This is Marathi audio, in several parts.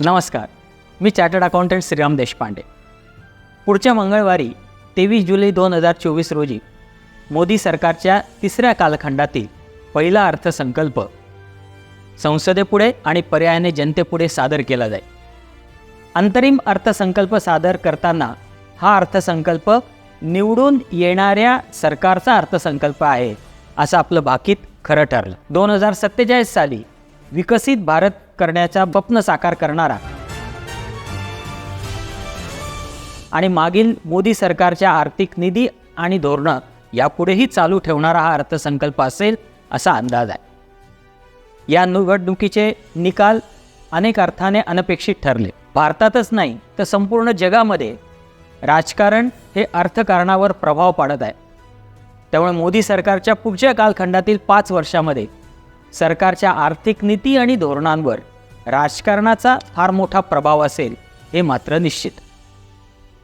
नमस्कार मी चार्टर्ड अकाउंटंट श्रीराम देशपांडे. पुढच्या मंगळवारी तेवीस जुलै दोन हजार चोवीस रोजी मोदी सरकारच्या तिसऱ्या कालखंडातील पहिला अर्थसंकल्प संसदेपुढे आणि पर्यायाने जनतेपुढे सादर केला जाईल. अंतरिम अर्थसंकल्प सादर करताना हा अर्थसंकल्प निवडून येणाऱ्या सरकारचा अर्थसंकल्प आहे असं आपलं भाकीत खरं ठरलं. दोन हजार सत्तेचाळीस साली विकसित भारत करण्याचा स्वप्न साकार करणारा. आणि मागील मोदी सरकारच्या आर्थिक निधी आणि धोरणं यापुढेही चालू ठेवणारा हा अर्थसंकल्प असेल असा अंदाज आहे. या निवडणुकीचे निकाल अनेक अर्थाने अनपेक्षित ठरले. भारतातच नाही तर संपूर्ण जगामध्ये राजकारण हे अर्थकारणावर प्रभाव पाडत आहे. त्यामुळे मोदी सरकारच्या पुढच्या कालखंडातील पाच वर्षामध्ये सरकारच्या आर्थिक नीती आणि धोरणांवर राजकारणाचा फार मोठा प्रभाव असेल हे मात्र निश्चित.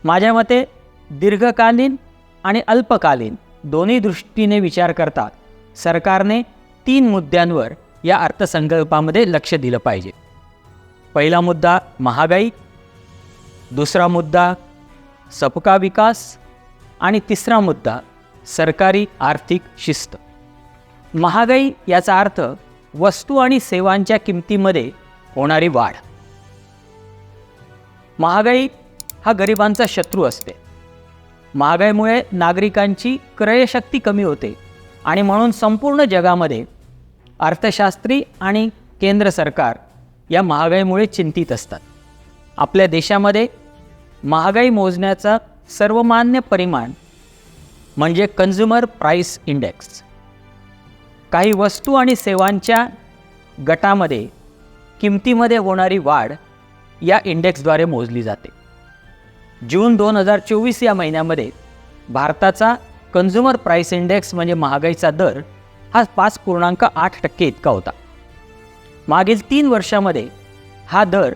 माझ्या मते दीर्घकालीन आणि अल्पकालीन दोन्ही दृष्टीने विचार करता सरकारने तीन मुद्द्यांवर या अर्थसंकल्पामध्ये लक्ष दिलं पाहिजे. पहिला मुद्दा महागाई दुसरा मुद्दा सबका विकास आणि तिसरा मुद्दा सरकारी आर्थिक शिस्त. महागाई याचा अर्थ वस्तू आणि सेवांच्या किमतीमध्ये होणारी वाढ. महागाई हा गरिबांचा शत्रू असते. महागाईमुळे नागरिकांची क्रयशक्ती कमी होते आणि म्हणून संपूर्ण जगामध्ये अर्थशास्त्री आणि केंद्र सरकार या महागाईमुळे चिंतित असतात. आपल्या देशामध्ये महागाई मोजण्याचा सर्वमान्य परिमाण म्हणजे कन्झ्युमर प्राईस इंडेक्स काही वस्तू आणि सेवांच्या गटामध्ये किमतीमध्ये होणारी वाढ या इंडेक्सद्वारे मोजली जाते. जून दोन हजार चोवीस या महिन्यामध्ये भारताचा कन्झ्युमर प्राईस इंडेक्स म्हणजे महागाईचा दर हा पाच पूर्णांक आठ टक्के इतका होता. मागील तीन वर्षामध्ये हा दर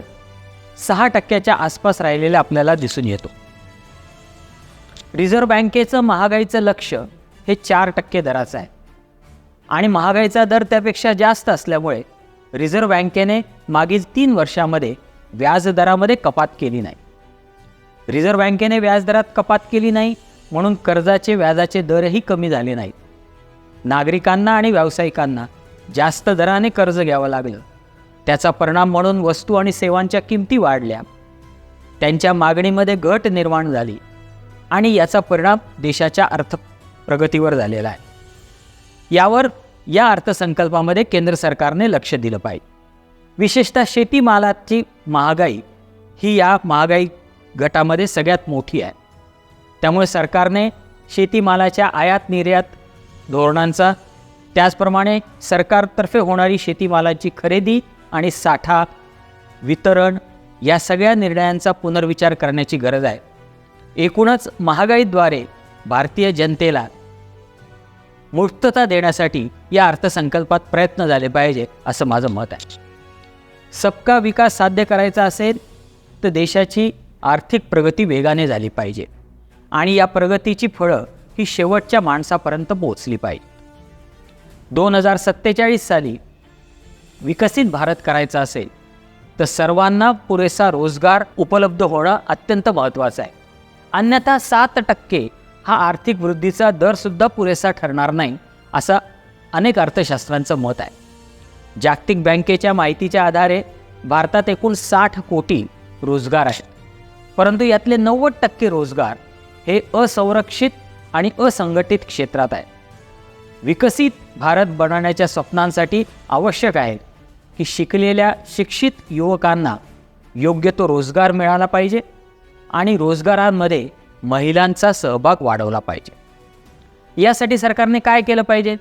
सहा टक्क्याच्या आसपास राहिलेला आपल्याला दिसून येतो. रिझर्व्ह बँकेचं महागाईचं लक्ष हे चार टक्के दराचं आहे. आणि महागाईचा दर त्यापेक्षा जास्त असल्यामुळे रिझर्व्ह बँकेने मागील तीन वर्षामध्ये व्याजदरामध्ये कपात केली नाही. रिझर्व्ह बँकेने व्याजदरात कपात केली नाही म्हणून कर्जाचे व्याजाचे दरही कमी झाले नाहीत. नागरिकांना आणि व्यावसायिकांना जास्त दराने कर्ज घ्यावं लागलं. त्याचा परिणाम म्हणून वस्तू आणि सेवांच्या किमती वाढल्या. त्यांच्या मागणीमध्ये घट निर्माण झाली आणि याचा परिणाम देशाच्या अर्थ प्रगतीवर झालेला आहे. यावर या अर्थसंकल्पामध्ये केंद्र सरकारने लक्ष दिलं पाहिजे. विशेषतः शेतीमालाची महागाई ही या महागाई गटामध्ये सगळ्यात मोठी आहे. त्यामुळे सरकारने शेतीमालाच्या आयात निर्यात धोरणांचा त्याचप्रमाणे सरकारतर्फे होणारी शेतीमालाची खरेदी आणि साठा वितरण या सगळ्या निर्णयांचा पुनर्विचार करण्याची गरज आहे. एकूणच महागाईद्वारे भारतीय जनतेला मुक्तता देण्यासाठी या अर्थसंकल्पात प्रयत्न झाले पाहिजे असं माझं मत आहे. सबका विकास साध्य करायचा असेल तर देशाची आर्थिक प्रगती वेगाने झाली पाहिजे. आणि या प्रगतीची फळं ही शेवटच्या माणसापर्यंत पोहोचली पाहिजे. दोन हजार सत्तेचाळीस साली विकसित भारत करायचा असेल तर सर्वांना पुरेसा रोजगार उपलब्ध होणं अत्यंत महत्त्वाचं आहे. अन्यथा सात टक्के हा आर्थिक वृद्धीचा दरसुद्धा पुरेसा ठरणार नाही असं अनेक अर्थशास्त्रांचं मत आहे. जागतिक बँकेच्या माहितीच्या आधारे भारतात एकूण साठ कोटी रोजगार आहेत. परंतु यातले नव्वद टक्के रोजगार हे असंरक्षित आणि असंघटित क्षेत्रात आहे. विकसित भारत बनवण्याच्या स्वप्नांसाठी आवश्यक आहे की शिकलेल्या शिक्षित युवकांना योग्य तो रोजगार मिळाला पाहिजे आणि रोजगारांमध्ये महिलांचा सहभाग वाढवला पाहिजे. यासाठी सरकारने काय केलं पाहिजे?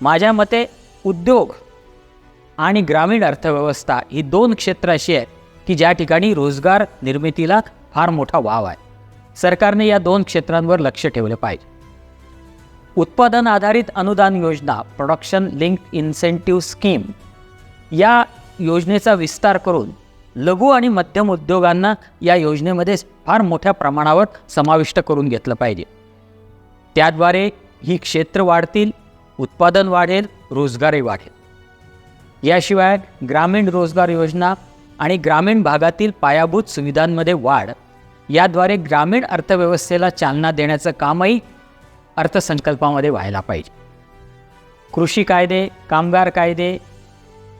माझ्या मते उद्योग आणि ग्रामीण अर्थव्यवस्था ही दोन क्षेत्र अशी आहेत की ज्या ठिकाणी रोजगार निर्मितीला फार मोठा वाव आहे. सरकारने या दोन क्षेत्रांवर लक्ष ठेवलं पाहिजे. उत्पादन आधारित अनुदान योजना प्रोडक्शन लिंक इन्सेंटिव्ह स्कीम या योजनेचा विस्तार करून लघु आणि मध्यम उद्योगांना या योजनेमध्ये फार मोठ्या प्रमाणावर समाविष्ट करून घेतलं पाहिजे. त्याद्वारे ही क्षेत्र वाढतील उत्पादन वाढेल रोजगारही वाढेल. याशिवाय ग्रामीण रोजगार योजना आणि ग्रामीण भागातील पायाभूत सुविधांमध्ये वाढ याद्वारे ग्रामीण अर्थव्यवस्थेला चालना देण्याचं कामही अर्थसंकल्पामध्ये व्हायला पाहिजे. कृषी कायदे कामगार कायदे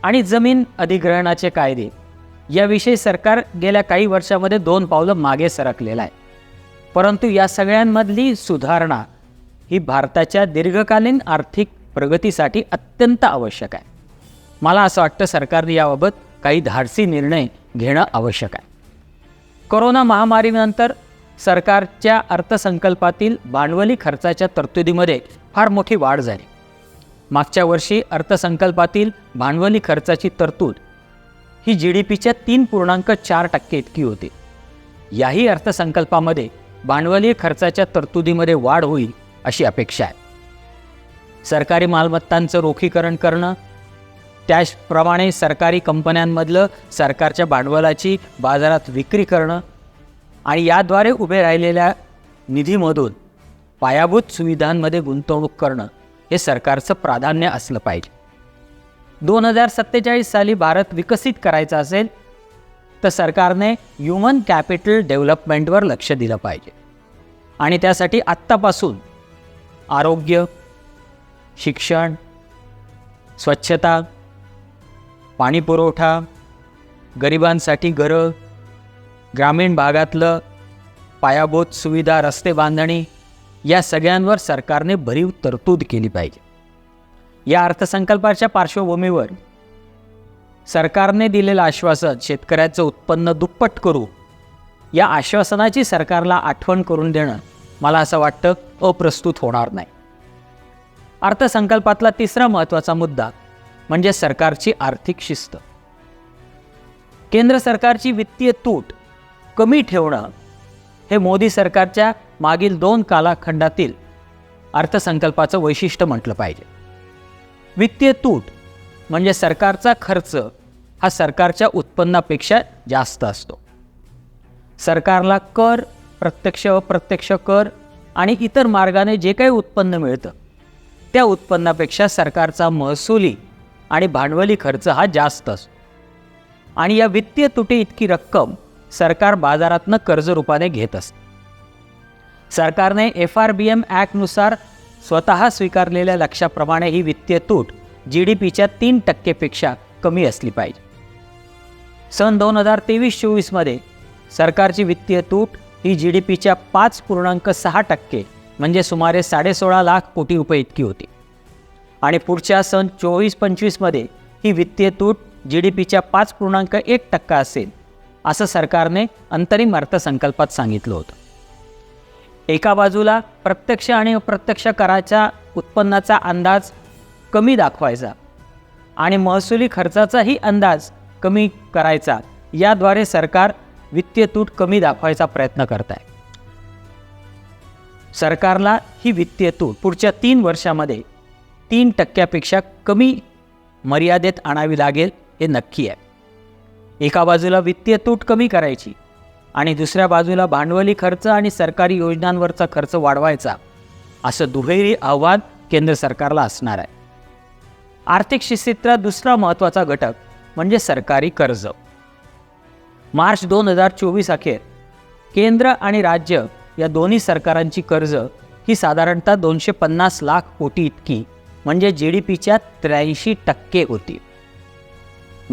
आणि जमीन अधिग्रहणाचे कायदे याविषयी सरकार गेल्या काही वर्षामध्ये दोन पावलं मागे सरकलेलं आहे. परंतु या सगळ्यांमधली सुधारणा ही भारताच्या दीर्घकालीन आर्थिक प्रगतीसाठी अत्यंत आवश्यक आहे. मला असं वाटतं सरकारने याबाबत काही धाडसी निर्णय घेणं आवश्यक आहे. कोरोना महामारीनंतर सरकारच्या अर्थसंकल्पातील भांडवली खर्चाच्या तरतुदीमध्ये फार मोठी वाढ झाली. मागच्या वर्षी अर्थसंकल्पातील भांडवली खर्चाची तरतूद ही जी डी पीच्या तीन पूर्णांक चार टक्के इतकी होती. याही अर्थसंकल्पामध्ये भांडवली खर्चाच्या तरतुदीमध्ये वाढ होईल अशी अपेक्षा आहे. सरकारी मालमत्तांचं रोखीकरण करणं त्याचप्रमाणे सरकारी कंपन्यांमधलं सरकारच्या भांडवलाची बाजारात विक्री करणं आणि याद्वारे उभे राहिलेल्या निधीमधून पायाभूत सुविधांमध्ये गुंतवणूक करणं हे सरकारचं प्राधान्य असलं पाहिजे. दोन हजार सत्तेचाळीस साली भारत विकसित करायचा असेल तर सरकारने ह्युमन कॅपिटल डेव्हलपमेंटवर लक्ष दिलं पाहिजे. आणि त्यासाठी आत्तापासून आरोग्य शिक्षण स्वच्छता पाणीपुरवठा गरिबांसाठी घरं ग्रामीण भागातलं पायाभूत सुविधा रस्ते बांधणी या सगळ्यांवर सरकारने भरीव तरतूद केली पाहिजे. या अर्थसंकल्पाच्या पार्श्वभूमीवर सरकारने दिलेलं आश्वासन शेतकऱ्याचं उत्पन्न दुप्पट करू या आश्वासनाची सरकारला आठवण करून देणं मला असं वाटतं अप्रस्तुत होणार नाही. अर्थसंकल्पातला तिसरा महत्त्वाचा मुद्दा म्हणजे सरकारची आर्थिक शिस्त. केंद्र सरकारची वित्तीय तूट कमी ठेवणं हे मोदी सरकारच्या मागील दोन कालखंडातील अर्थसंकल्पाचं वैशिष्ट्य म्हटलं पाहिजे. वित्तीय तूट म्हणजे सरकारचा खर्च हा सरकारच्या उत्पन्नापेक्षा जास्त असतो. सरकारला कर प्रत्यक्ष अप्रत्यक्ष कर आणि इतर मार्गाने जे काही उत्पन्न मिळतं त्या उत्पन्नापेक्षा सरकारचा महसुली आणि भांडवली खर्च हा जास्त असतो. आणि या वित्तीय तुटी इतकी रक्कम सरकार बाजारातनं कर्ज रूपाने घेत असते. सरकारने एफ आर बी एम ॲक्टनुसार स्वतः स्वीकारलेल्या लक्ष्याप्रमाणे ही वित्तीय तूट जी डी पीच्या तीन टक्केपेक्षा कमी असली पाहिजे. सन दोन हजार तेवीस चोवीसमध्ये सरकारची वित्तीय तूट ही जी डी पीच्या पाच पूर्णांक सहा टक्के म्हणजे सुमारे साडेसोळा लाख कोटी रुपये इतकी होती. आणि पुढच्या सन चोवीस पंचवीसमध्ये ही वित्तीय तूट जी डी पीच्या पाच पूर्णांक एक टक्का असेल असं सरकारने अंतरिम अर्थसंकल्पात सांगितलं होतं. एका बाजूला प्रत्यक्ष आणि अप्रत्यक्ष कराच्या उत्पन्नाचा अंदाज कमी दाखवायचा आणि महसुली खर्चाचाही अंदाज कमी करायचा याद्वारे सरकार वित्तीय तूट कमी दाखवायचा प्रयत्न करत आहे सरकारला ही वित्तीय तूट पुढच्या तीन वर्षामध्ये तीन टक्क्यापेक्षा कमी मर्यादेत आणावी लागेल हे नक्की आहे. एका बाजूला वित्तीय तूट कमी करायची आणि दुसऱ्या बाजूला भांडवली खर्च आणि सरकारी योजनांवरचा खर्च वाढवायचा. असं दुहेरी आव्हान केंद्र सरकारला असणार आहे. आर्थिक शिस्तीतला दुसरा महत्त्वाचा घटक म्हणजे सरकारी कर्ज. मार्च दोन हजार चोवीस अखेर केंद्र आणि राज्य या दोन्ही सरकारांची कर्ज ही साधारणतः दोनशे पन्नास लाख कोटी इतकी म्हणजे जी डी पीच्या त्र्याऐंशी टक्के होती.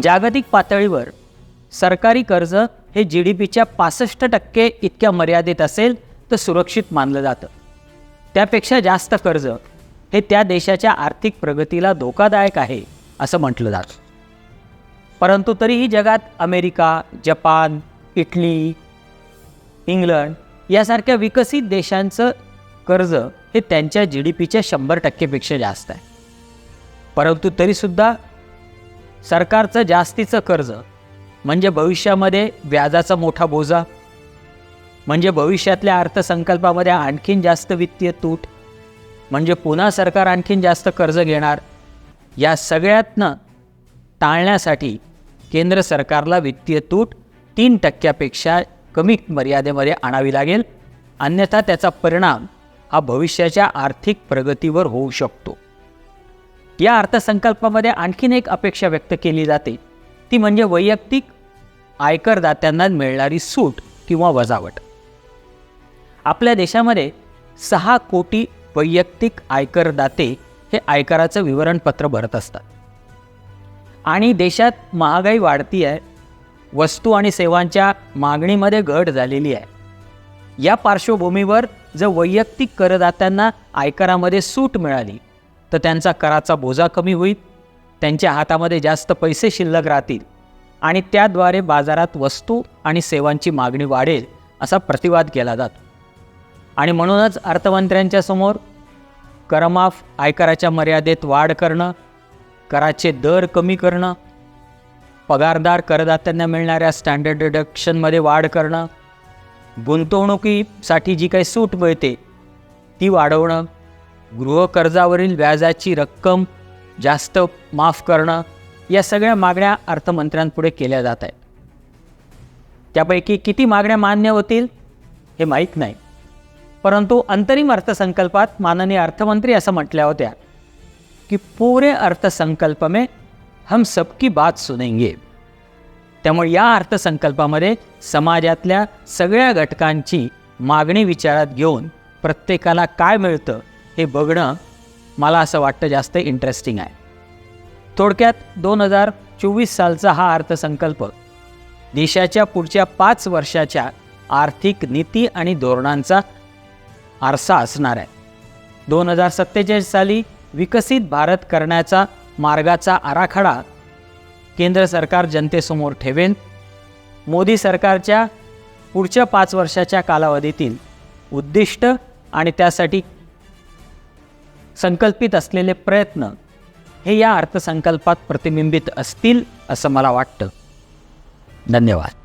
जागतिक पातळीवर सरकारी कर्ज हे जी डी पीच्या पासष्ट टक्के इतक्या मर्यादित असेल तर सुरक्षित मानलं जातं. त्यापेक्षा जास्त कर्ज हे त्या देशाच्या आर्थिक प्रगतीला धोकादायक आहे असं म्हटलं जातं. परंतु तरीही जगात अमेरिका जपान इटली इंग्लंड यासारख्या विकसित देशांचं कर्ज हे त्यांच्या जी डी पीच्या शंभर टक्केपेक्षा जास्त आहे. परंतु तरीसुद्धा सरकारचं जास्तीचं कर्ज म्हणजे भविष्यामध्ये व्याजाचा मोठा बोजा. म्हणजे भविष्यातल्या अर्थसंकल्पामध्ये आणखीन जास्त वित्तीय तूट. म्हणजे पुन्हा सरकार आणखीन जास्त कर्ज घेणार. या सगळ्यातनं टाळण्यासाठी केंद्र सरकारला वित्तीय तूट तीन टक्क्यापेक्षा कमी मर्यादेमध्ये आणावी लागेल. अन्यथा त्याचा परिणाम हा भविष्याच्या आर्थिक प्रगतीवर होऊ शकतो. या अर्थसंकल्पामध्ये आणखीन एक अपेक्षा व्यक्त केली जाते. ती म्हणजे वैयक्तिक आयकरदात्यांना मिळणारी सूट किंवा वजावट. आपल्या देशामध्ये सहा कोटी वैयक्तिक आयकरदाते हे आयकराचं विवरणपत्र भरत असतात. आणि देशात महागाई वाढती आहे वस्तू आणि सेवांच्या मागणीमध्ये घट झालेली आहे. या पार्श्वभूमीवर जर वैयक्तिक करदात्यांना आयकरामध्ये सूट मिळाली तर त्यांचा कराचा बोजा कमी होईल त्यांच्या हातामध्ये जास्त पैसे शिल्लक राहतील. आणि त्याद्वारे बाजारात वस्तू आणि सेवांची मागणी वाढेल असा प्रतिवाद केला जातो. आणि म्हणूनच अर्थमंत्र्यांच्या समोर करमाफ आयकराच्या मर्यादेत वाढ करणं कराचे दर कमी करणं पगारदार करदात्यांना मिळणाऱ्या स्टँडर्ड डिडक्शनमध्ये वाढ करणं गुंतवणुकीसाठी जी काही सूट मिळते ती वाढवणं गृहकर्जावरील व्याजाची रक्कम जास्त माफ करणं या सगळ्या मागण्या अर्थमंत्र्यांपुढे केल्या जात आहेत. त्यापैकी किती मागण्या मान्य होतील हे माहीत नाही. परंतु अंतरिम अर्थसंकल्पात माननीय अर्थमंत्री असं म्हटल्या होत्या की पूरे अर्थसंकल्प में हम सबकी बात सुनेंगे. त्यामुळे या अर्थसंकल्पामध्ये समाजातल्या सगळ्या घटकांची मागणी विचारात घेऊन प्रत्येकाला काय मिळतं हे बघणं मला असं वाटतं जास्त इंटरेस्टिंग आहे. थोडक्यात दोन हजार चोवीस सालचा हा अर्थसंकल्प. देशाच्या पुढच्या पाच वर्षाच्या आर्थिक नीती आणि धोरणांचा आरसा असणार आहे. दोन हजार सत्तेचाळीस साली विकसित भारत करण्याचा मार्गाचा आराखडा केंद्र सरकार जनतेसमोर ठेवेन. मोदी सरकारच्या पुढच्या पाच वर्षाच्या कालावधीतील उद्दिष्ट आणि त्यासाठी संकल्पित असलेले प्रयत्न हे या अर्थसंकल्पात प्रतिबिंबित असतील असं मला वाटतं. धन्यवाद.